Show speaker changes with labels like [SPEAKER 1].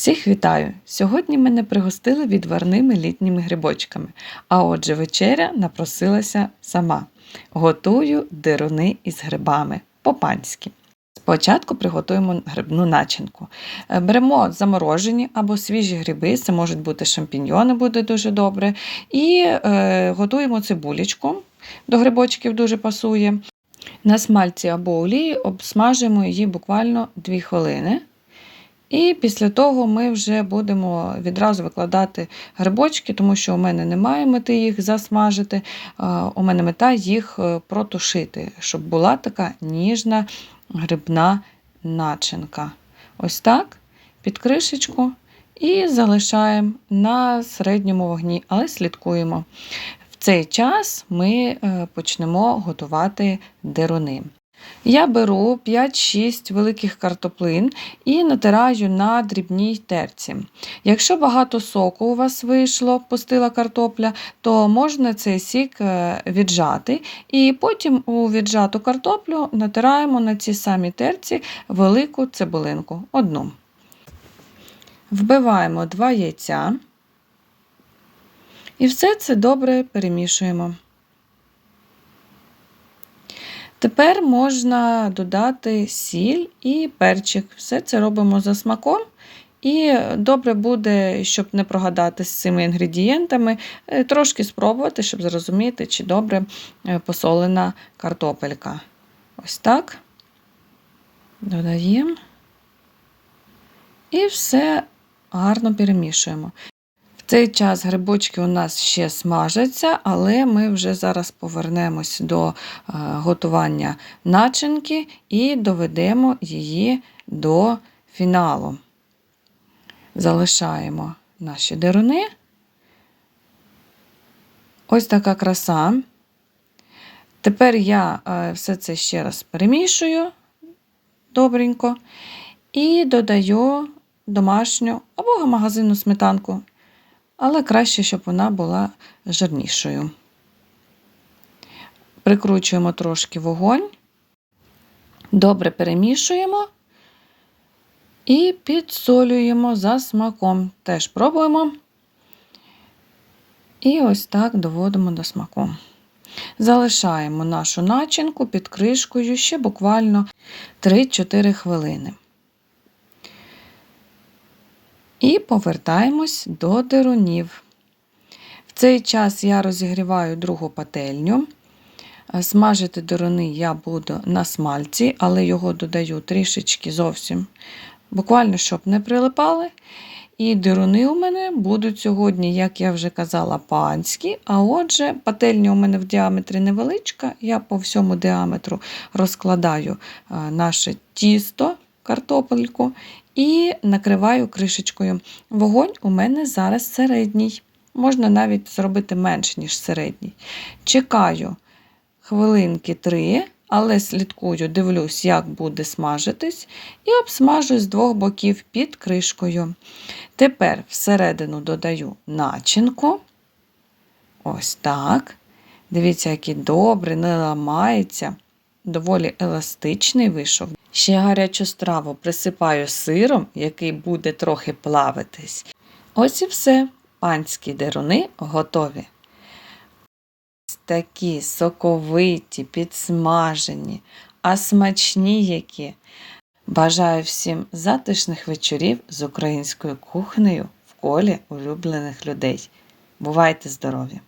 [SPEAKER 1] Всіх вітаю! Сьогодні мене пригостили відварними літніми грибочками, а отже, вечеря напросилася сама. Готую дируни із грибами по-панськи. Спочатку приготуємо грибну начинку. Е, Беремо заморожені або свіжі гриби, це можуть бути шампіньйони, буде дуже добре. І е, готуємо цибулечку, до грибочків дуже пасує. На смальці або олії обсмажуємо її буквально 2 хвилини. І після того ми вже будемо відразу викладати грибочки, тому що у мене немає мети їх засмажити. У мене мета їх е, протушити, щоб була така ніжна грибна начинка. Ось так, під кришечку. І залишаємо на середньому вогні, але слідкуємо. В цей час ми е, почнемо готувати деруни. Я беру 5-6 великих картоплин і натираю на дрібній терці. Якщо багато соку у вас вийшло, пустила картопля, то можна цей сік е, віджати. І потім у віджату картоплю натираємо на цій самій терці велику цибулинку. Одну. Вбиваємо 2 яйця. І все це добре перемішуємо. Тепер можна додати сіль і перчик. Все це робимо за смаком. І добре буде, щоб не прогадати з цими інгредієнтами, е, трошки спробувати, щоб зрозуміти, чи добре е, посолена картопелька. Ось так. Додаємо. І все гарно перемішуємо цей час грибочки у нас ще смажаться, але ми вже зараз повернемось до е, готування начинки і доведемо її до фіналу. Залишаємо наші деруни. Ось така краса. Тепер я е, все це ще раз перемішую добренько і додаю домашню або магазинну сметанку але краще, щоб вона була жирнішою. Прикручуємо трошки вогонь, добре перемішуємо і підсолюємо за смаком. Теж пробуємо. І ось так доводимо до смаку. Залишаємо нашу начинку під кришкою ще буквально 3-4 хвилини. І повертаємось до дерунів. В цей час я розігріваю другу пательню. Смажити деруни я буду на смальці, але його додаю трішечки зовсім, буквально, щоб не прилипали. І деруни у мене будуть сьогодні, як я вже казала, панські. А отже, пательня у мене в діаметрі невеличка, я по всьому діаметру розкладаю наше тісто, картопельку і накриваю кришечкою. Вогонь у мене зараз середній. Можна навіть зробити менш, ніж середній. Чекаю хвилинки 3, але слідкую, дивлюсь, як буде смажитись, і обсмажую з двох боків під кришкою. Тепер всередину додаю начинку. Ось так. Дивіться, який добрий, не ламається, доволі еластичний вийшов. Ще гарячу страву присипаю сиром, який буде трохи плавитись. Ось і все. Панські деруни готові. Такі соковиті, підсмажені, а смачні які. Бажаю всім затишних вечорів з українською кухнею в колі улюблених людей. Бувайте здорові!